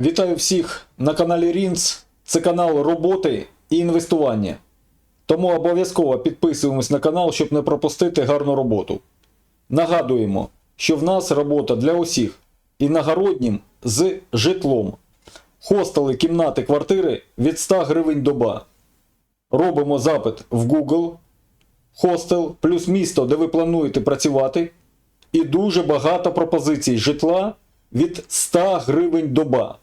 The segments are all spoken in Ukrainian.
Вітаю всіх на каналі Рінц. Це канал роботи і інвестування. Тому обов'язково підписуємось на канал, щоб не пропустити гарну роботу. Нагадуємо, що в нас робота для усіх іногороднім з житлом. Хостели, кімнати, квартири від 100 гривень доба. Робимо запит в Google, хостел плюс місто, де ви плануєте працювати. І дуже багато пропозицій житла від 100 гривень доба.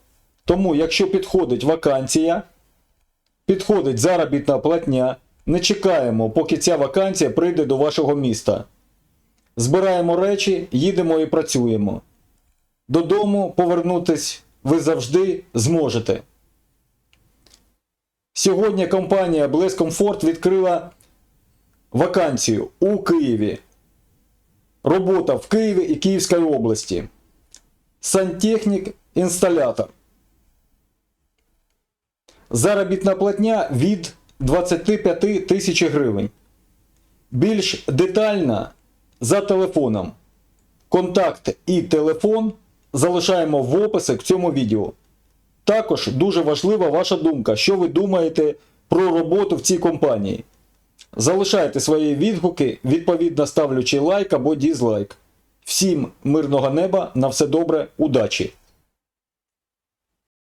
Тому, якщо підходить вакансія, підходить заробітна платня, не чекаємо, поки ця вакансія прийде до вашого міста. Збираємо речі, їдемо і працюємо. Додому повернутись ви завжди зможете. Сьогодні компанія Bless Comfort відкрила вакансію у Києві. Робота в Києві і Київській області. Сантехнік інсталятор. Заробітна платня від 25 тисяч гривень. Більш детально за телефоном. Контакт і телефон залишаємо в описі к цьому відео. Також дуже важлива ваша думка, що ви думаєте про роботу в цій компанії. Залишайте свої відгуки, відповідно ставлячи лайк або дізлайк. Всім мирного неба, на все добре, удачі!